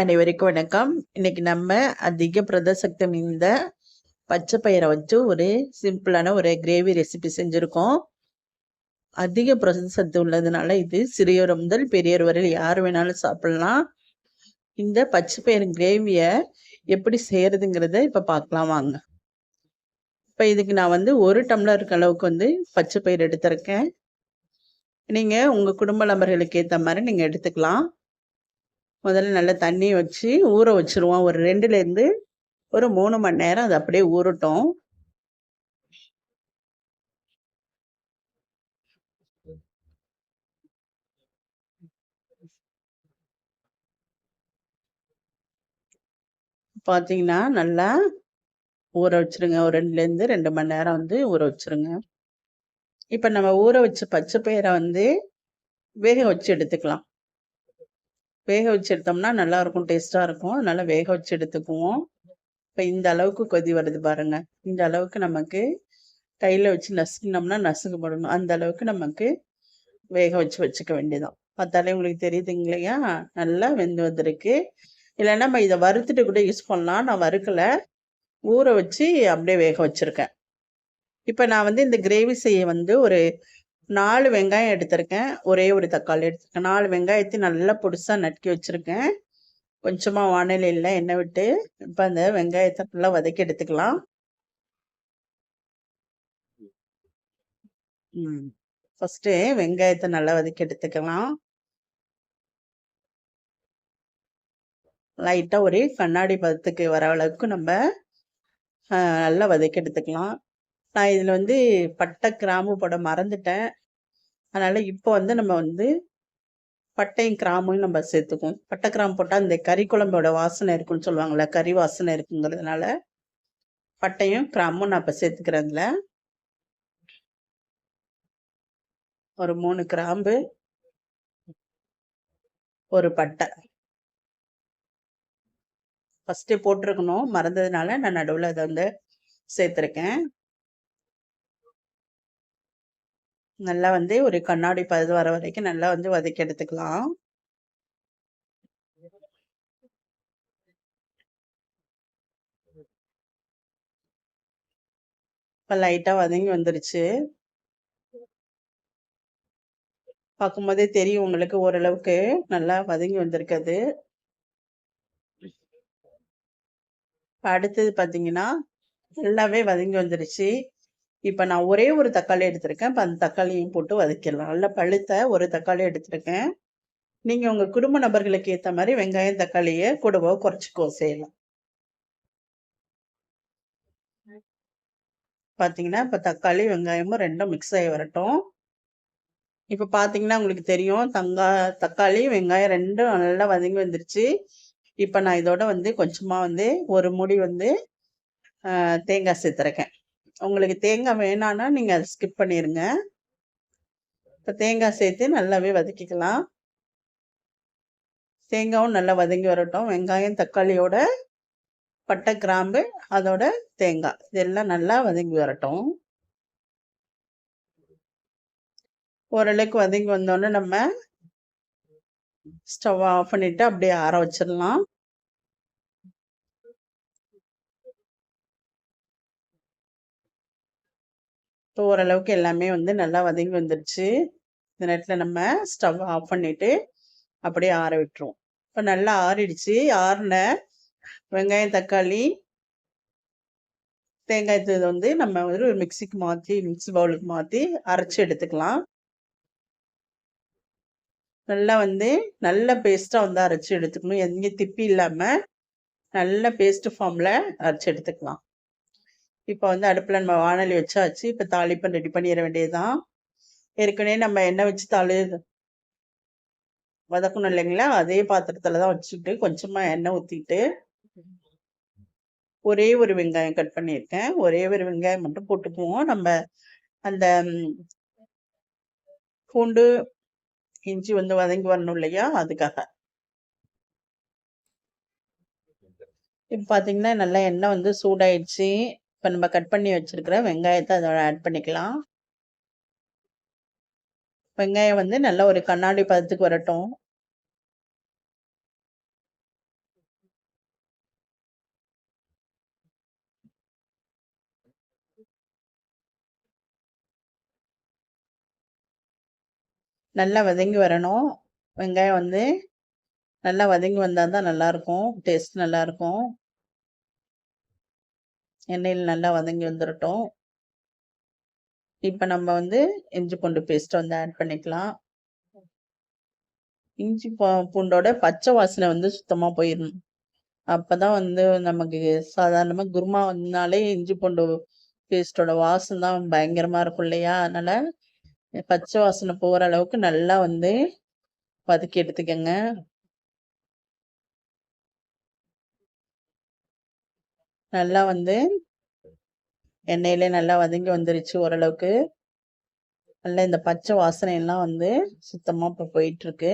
அனைவருக்கும் வணக்கம். இன்னைக்கு நம்ம அதிக பிரதசக்தி மிகுந்த பச்சை பயிரை வச்சு ஒரு சிம்பிளான ஒரு கிரேவி ரெசிபி செஞ்சுருக்கோம். அதிக பிரதசக்தி உள்ளதுனால இது சிறியோர் முதல் பெரியோர் வரையில் யார் வேணாலும் சாப்பிடலாம். இந்த பச்சை பயிர் கிரேவியை எப்படி செய்யறதுங்கிறத இப்போ பார்க்கலாம் வாங்க. இப்போ இதுக்கு நான் வந்து ஒரு டம்ளர் இருக்க அளவுக்கு வந்து பச்சை பயிர் எடுத்திருக்கேன். நீங்கள் உங்கள் குடும்ப நபர்களுக்கு ஏற்ற மாதிரி நீங்கள் எடுத்துக்கலாம். முதல்ல நல்லா தண்ணி வச்சு ஊற வச்சுருவோம். ஒரு ரெண்டுலேருந்து ஒரு மூணு மணி நேரம் அது அப்படியே ஊறட்டும். பார்த்தீங்கன்னா நல்லா ஊற வச்சுருங்க. ஒரு ரெண்டுலேருந்து ரெண்டு மணி நேரம் வந்து ஊற வச்சுருங்க. இப்போ நம்ம ஊற வச்ச பச்சை பயிரை வந்து வேக வச்சு எடுத்துக்கலாம். வேக வச்சு எடுத்தோம்னா நல்லா இருக்கும் டேஸ்ட்டாக இருக்கும். அதனால் வேக வச்சு எடுத்துக்குவோம். இப்போ இந்த அளவுக்கு கொதி வருது பாருங்க. இந்த அளவுக்கு நமக்கு கையில் வச்சு நசுக்கினோம்னா நசுக்கு போடணும். அந்த அளவுக்கு நமக்கு வேக வச்சு வச்சுக்க வேண்டியதான் பார்த்தாலே உங்களுக்கு தெரியுதுங்க இல்லையா? நல்லா வெந்து வந்திருக்கு. இல்லைன்னா நம்ம இதை வறுத்துட்டு கூட யூஸ் பண்ணலாம். நான் வறுக்கலை. ஊற வச்சு அப்படியே வேக வச்சுருக்கேன். இப்போ நான் வந்து இந்த கிரேவி செய்ய வந்து ஒரு நாலு வெங்காயம் எடுத்திருக்கேன். ஒரே ஒரு தக்காளி எடுத்திருக்கேன். நாலு வெங்காயத்தை நல்லா பொடிசாக நட்டுக்கி வச்சுருக்கேன். கொஞ்சமாக வானிலையில் எண்ணெய் விட்டு இப்போ அந்த வெங்காயத்தை நல்லா வதக்கி எடுத்துக்கலாம். ம். ஃபஸ்ட்டு வெங்காயத்தை நல்லா வதக்கி எடுத்துக்கலாம். லைட்டாக ஒரு கண்ணாடி பதத்துக்கு வர அளவுக்கு நம்ம நல்லா வதக்கி எடுத்துக்கலாம். நான் இதில் வந்து பட்டை கிராம்பு போட மறந்துட்டேன். அதனால் இப்போ வந்து நம்ம வந்து பட்டையும் கிராமும் நம்ம சேர்த்துக்குவோம். பட்டை கிராம்பு போட்டால் இந்த கறி குழம்போட வாசனை இருக்குன்னு சொல்லுவாங்கள்ல கறி வாசனை இருக்குங்கிறதுனால பட்டையும் கிராமும் நான் இப்போ சேர்த்துக்கிறேன்ல ஒரு மூணு கிராம்பு ஒரு பட்டை. ஃபஸ்ட்டு போட்டிருக்கணும். மறந்ததுனால நான் நடுவில் அதை வந்து சேர்த்துருக்கேன். நல்லா வந்து ஒரு கண்ணாடி பது வர வரைக்கும் நல்லா வந்து வதக்கி எடுத்துக்கலாம். இப்போ லைட்டாக வதங்கி வந்துருச்சு. பார்க்கும்போதே தெரியும் உங்களுக்கு ஓரளவுக்கு நல்லா வதங்கி வந்திருக்குது. அடுத்தது பார்த்தீங்கன்னா நல்லாவே வதங்கி வந்துருச்சு. இப்போ நான் ஒரே ஒரு தக்காளி எடுத்திருக்கேன். இப்போ அந்த தக்காளியும் போட்டு வதக்கிடலாம். நல்லா பழுத்த ஒரு தக்காளி எடுத்திருக்கேன். நீங்கள் உங்கள் குடும்ப நபர்களுக்கு ஏற்ற மாதிரி வெங்காயம் தக்காளியை கூடவோ குறைச்சிக்கோ செய்யலாம். பார்த்தீங்கன்னா இப்போ தக்காளி வெங்காயமும் ரெண்டும் மிக்ஸ் ஆகி வரட்டும். இப்போ பார்த்தீங்கன்னா உங்களுக்கு தெரியும் தங்கா தக்காளி வெங்காயம் ரெண்டும் நல்லா வதங்கி வந்துருச்சு. இப்போ நான் இதோட வந்து கொஞ்சமாக வந்து ஒரு முடி வந்து தேங்காய் சேர்த்துருக்கேன் உங்களுக்கு தேங்காய் வேணான்னா நீங்கள் அதை ஸ்கிப் பண்ணிடுங்க இப்போ தேங்காய் சேர்த்து நல்லாவே வதக்கிக்கலாம். தேங்காயும் நல்லா வதங்கி வரட்டும். வெங்காயம் தக்காளியோட பட்டை கிராம்பு அதோட தேங்காய் இதெல்லாம் நல்லா வதங்கி வரட்டும். ஓரளவுக்கு வதங்கி வந்தோடனே நம்ம ஸ்டவ் ஆஃப் பண்ணிவிட்டு அப்படியே ஆற வச்சிடலாம். இப்போ ஓரளவுக்கு எல்லாமே வந்து நல்லா வதங்கி வந்துடுச்சு இந்த நேரத்தில் நம்ம ஸ்டவ் ஆஃப் பண்ணிவிட்டு அப்படியே ஆற விட்டுருவோம். இப்போ நல்லா ஆறிடுச்சு. ஆறின வெங்காயம் தக்காளி தேங்காய் வந்து நம்ம வந்து ஒரு மிக்சிக்கு மாற்றி மிக்சி பவுலுக்கு மாற்றி அரைச்சி எடுத்துக்கலாம். நல்லா வந்து நல்ல பேஸ்ட்டாக வந்து அரைச்சி எடுத்துக்கணும். எங்கேயும் திப்பி இல்லாமல் நல்ல பேஸ்ட் ஃபார்மில் அரைச்சி எடுத்துக்கலாம். இப்போ வந்து அடுப்பில் நம்ம வானொலி வச்சாச்சு. இப்போ தாளிப்பை ரெடி பண்ணிட வேண்டியதுதான். ஏற்கனவே நம்ம எண்ணெய் வச்சு தாளி வதக்கணும் இல்லைங்களா? அதே பாத்திரத்தில் தான் வச்சுட்டு கொஞ்சமாக எண்ணெய் ஊற்றிட்டு ஒரே ஒரு வெங்காயம் கட் பண்ணியிருக்கேன். ஒரே ஒரு வெங்காயம் மட்டும் போட்டுக்குவோம். நம்ம அந்த பூண்டு இஞ்சி வந்து வதங்கி வரணும் இல்லையா? அதுக்காக. இப்போ பார்த்தீங்கன்னா நல்லா எண்ணெய் வந்து சூடாயிடுச்சு. இப்போ நம்ம கட் பண்ணி வச்சுருக்கிற வெங்காயத்தை அதோட ஆட் பண்ணிக்கலாம். வெங்காயம் வந்து நல்ல ஒரு கண்ணாடி பதத்துக்கு வரட்டும். நல்லா வதங்கி வரணும். வெங்காயம் வந்து நல்லா வதங்கி வந்தால் தான் நல்லாயிருக்கும் டேஸ்ட் நல்லாயிருக்கும் எண்ணெயில் நல்லா வதங்கி வந்துடட்டும் இப்போ நம்ம வந்து இஞ்சி பூண்டு பேஸ்ட்டை வந்து ஆட் பண்ணிக்கலாம். இஞ்சி பூண்டோட பச்சை வாசனை வந்து சுத்தமாக போயிடணும் அப்பதான் வந்து நமக்கு சாதாரணமாக குருமா வந்தாலே இஞ்சி பூண்டு பேஸ்ட்டோட வாசம் தான் பயங்கரமாக இருக்கும் இல்லையா? அதனால் பச்சை வாசனை போகிற அளவுக்கு நல்லா வந்து வதக்கி எடுத்துக்கங்க. நல்லா வந்து எண்ணெயிலே நல்லா வதங்கி வந்துருச்சு ஓரளவுக்கு. நல்லா இந்த பச்சை வாசனை எல்லாம் வந்து சுத்தமாக இப்போ போயிட்டுருக்கு.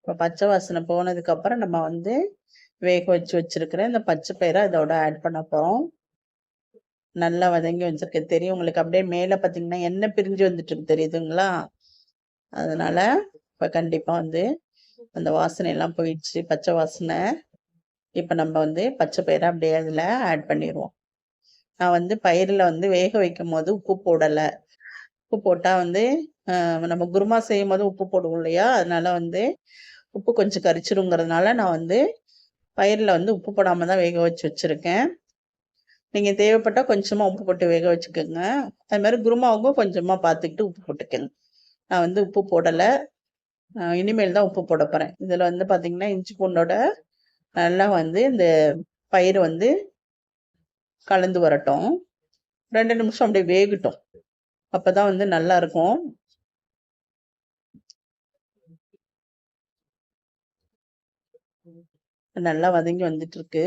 இப்போ பச்சை வாசனை போனதுக்கப்புறம் நம்ம வந்து வேக வச்சு வச்சுருக்கிற இந்த பச்சை பயிரை இதோட ஆட் பண்ண போகிறோம் நல்லா வதங்கி வச்சுருக்கு தெரியும் உங்களுக்கு. அப்படியே மேலே பார்த்தீங்கன்னா எண்ணெய் பிரிஞ்சு வந்துட்டு தெரியுதுங்களா? அதனால் இப்போ கண்டிப்பாக வந்து அந்த வாசனை எல்லாம் போயிடுச்சு. பச்சை வாசனை. இப்போ நம்ம வந்து பச்சை பயிரை அப்படியே அதில் ஆட் பண்ணிடுவோம் நான் வந்து பயிரில் வந்து வேக வைக்கும் போது உப்பு போடலை. உப்பு போட்டால் வந்து நம்ம குருமா செய்யும் போது உப்பு போடுவோம் இல்லையா? அதனால வந்து உப்பு கொஞ்சம் கரிச்சிருங்கிறதுனால நான் வந்து பயிரில் வந்து உப்பு போடாமல் தான் வேக வச்சு வச்சுருக்கேன். நீங்கள் தேவைப்பட்டால் கொஞ்சமாக உப்பு போட்டு வேக வச்சுக்கோங்க. அது மாதிரி குருமாவுக்கும் கொஞ்சமாக பார்த்துக்கிட்டு உப்பு போட்டுக்கோங்க. நான் வந்து உப்பு போடலை. இனிமேல் தான் உப்பு போட போகிறேன் இதில் வந்து பார்த்தீங்கன்னா இஞ்சி பூண்டோட நல்லா வந்து இந்த பயிர் வந்து கலந்து வரட்டும். ரெண்டு நிமிஷம் அப்படியே வேகட்டும். அப்பதான் வந்து நல்லா இருக்கும். நல்லா வதங்கி வந்துட்டு இருக்கு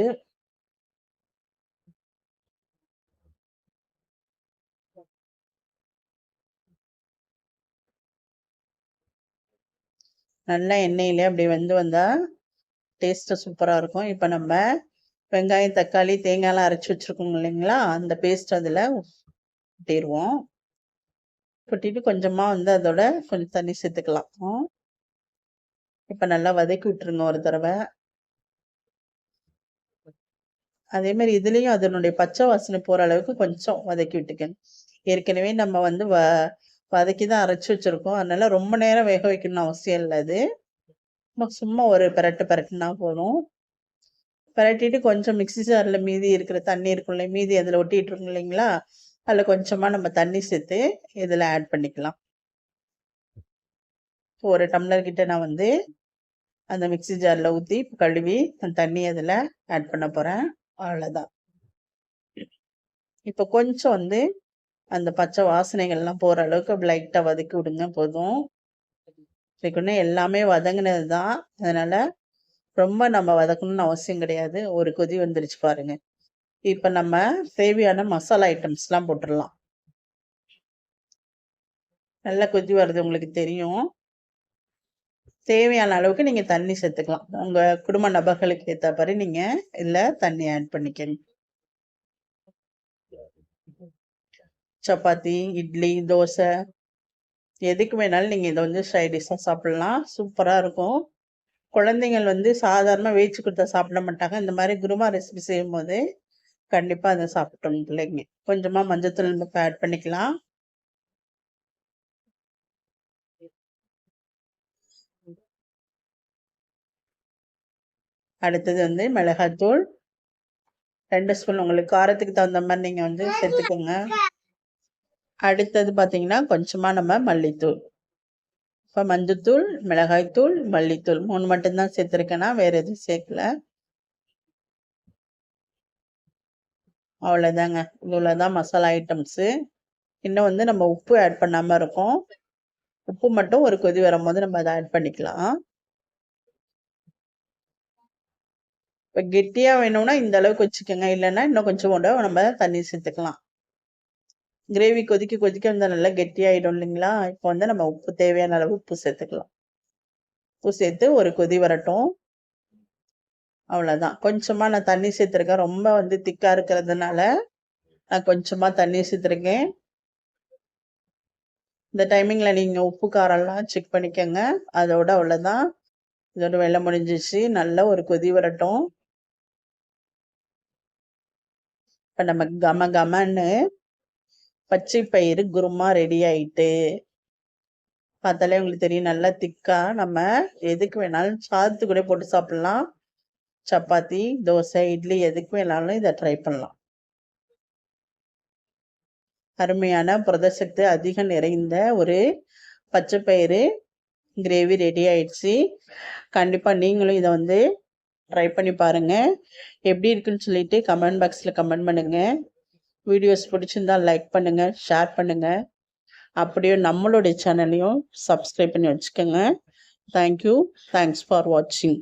நல்லா எண்ணெயிலே அப்படி வந்து வந்தா டேஸ்ட்டு சூப்பராக இருக்கும். இப்போ நம்ம வெங்காயம் தக்காளி தேங்காயெலாம் அரைச்சி வச்சிருக்கோம் இல்லைங்களா? அந்த பேஸ்ட் அதில் கொட்டிடுவோம் கொட்டிட்டு கொஞ்சமாக வந்து அதோட கொஞ்சம் தண்ணி சேர்த்துக்கலாம். இப்போ நல்லா வதக்கி விட்டுருங்க ஒரு தடவை. அதே மாதிரி இதுலேயும் அதனுடைய பச்சை வாசனை போகிற அளவுக்கு கொஞ்சம் வதக்கி விட்டுக்கணும் ஏற்கனவே நம்ம வந்து வ வதக்கி தான் அரைச்சி வச்சுருக்கோம். அதனால ரொம்ப நேரம் வேக வைக்கணும்னு அவசியம் இல்லை அது. சும்மா ஒரு பெரட்டு பெரட்டுனா போதும். பரட்டிட்டு கொஞ்சம் மிக்சி ஜாரில் மீதி இருக்கிற தண்ணி இருக்கும்ல மீதி அதில் ஒட்டிகிட்டு இருக்கும் இல்லைங்களா? அதில் கொஞ்சமாக நம்ம தண்ணி சேர்த்து இதில் ஆட் பண்ணிக்கலாம். ஒரு டம்ளர் கிட்ட நான் வந்து அந்த மிக்சி ஜாரில் ஊற்றி கழுவி அந்த தண்ணி அதில் ஆட் பண்ண போகிறேன் அவ்வளோதான் இப்போ கொஞ்சம் வந்து அந்த பச்சை வாசனைகள்லாம் போகிற அளவுக்கு லைட்டாக வதக்கி விடுங்க போதும். எல்லாமே வதங்கினது தான் அதனால் ரொம்ப நம்ம வதக்கணும்னு அவசியம் கிடையாது. ஒரு கொதி வந்துருச்சு பாருங்க. இப்போ நம்ம தேவையான மசாலா ஐட்டம்ஸ்லாம் போட்டுடலாம். நல்ல கொதி வருது உங்களுக்கு தெரியும். தேவையான அளவுக்கு நீங்கள் தண்ணி சேர்த்துக்கலாம். உங்கள் குடும்ப நபர்களுக்கு ஏற்ற மாதிரி நீங்கள் இல்ல தண்ணி ஆட் பண்ணிக்கணும் சப்பாத்தி இட்லி தோசை எதுக்கு வேணாலும் நீங்க இதை வந்து சைடிஷா சாப்பிடலாம். சூப்பரா இருக்கும். குழந்தைங்கள் வந்து சாதாரண வேச்சு கொடுத்தா சாப்பிட மாட்டாங்க. இந்த மாதிரி குருமா ரெசிபி செய்யும் போது கண்டிப்பா அதை சாப்பிட்டோம் பிள்ளைங்க. கொஞ்சமா மஞ்சத்தூள் ஆட் பண்ணிக்கலாம். அடுத்தது வந்து மிளகாத்தூள். ரெண்டு ஸ்பூன் உங்களுக்கு காரத்துக்கு தகுந்த மாதிரி நீங்க வந்து சேர்த்துக்கோங்க. அடுத்தது பார்த்தீங்கன்னா கொஞ்சமாக நம்ம மல்லித்தூள். இப்போ மஞ்சத்தூள் மிளகாய்த்தூள் மல்லித்தூள் மூணு மட்டும்தான் சேர்த்துருக்கேன்னா வேறு எதுவும் சேர்க்கல. அவ்வளோதாங்க இவ்வளோதான் மசாலா ஐட்டம்ஸு இன்னும் வந்து நம்ம உப்பு ஆட் பண்ணாமல் இருக்கோம். உப்பு மட்டும் ஒரு கொதி வரும்போது நம்ம அதை ஆட் பண்ணிக்கலாம். இப்போ கெட்டியாக வேணும்னா இந்த அளவுக்கு வச்சுக்கோங்க. இல்லைன்னா இன்னும் கொஞ்சம் கூட நம்ம தண்ணி சேர்த்துக்கலாம். கிரேவி கொதிக்க கொதிக்க வந்து நல்லா கெட்டியாயிடும் இல்லைங்களா? இப்போ வந்து நம்ம உப்பு தேவையான அளவு உப்பு சேர்த்துக்கலாம். உப்பு சேர்த்து ஒரு கொதி வரட்டும். அவ்வளோதான் கொஞ்சமாக நான் தண்ணி சேர்த்துருக்கேன். ரொம்ப வந்து திக்காக இருக்கிறதுனால நான் கொஞ்சமாக தண்ணி சேர்த்துருக்கேன். இந்த டைமிங்கில் நீங்கள் உப்பு காரம்லாம் செக் பண்ணிக்கோங்க. அதோட அவ்வளோதான் இதோட வெள்ளை முடிஞ்சிச்சு. நல்ல ஒரு கொதி வரட்டும். இப்போ நம்ம கம கமன்னு பச்சை பயிறு குருமா ரெடி ஆயிட்டு பார்த்தாலே உங்களுக்கு தெரியும் நல்லா திக்கா நம்ம எதுக்கு வேணாலும் சாதத்து கூட போட்டு சாப்பிடலாம். சப்பாத்தி தோசை இட்லி எதுக்கு வேணாலும் இதை ட்ரை பண்ணலாம். அருமையான புரதசக்தி அதிகம் நிறைந்த ஒரு பச்சை பயிறு கிரேவி ரெடி ஆயிடுச்சு. கண்டிப்பாக நீங்களும் இதை வந்து ட்ரை பண்ணி பாருங்கள் எப்படி இருக்குன்னு சொல்லிட்டு கமெண்ட் பாக்ஸில் கமெண்ட் பண்ணுங்கள் வீடியோஸ் பிடிச்சிருந்தா லைக் பண்ணுங்கள் ஷேர் பண்ணுங்கள் அப்படியே நம்மளுடைய சேனலையும் சப்ஸ்கிரைப் பண்ணி வச்சுக்கோங்க. தேங்க்யூ தேங்க்ஸ் ஃபார் வாட்சிங்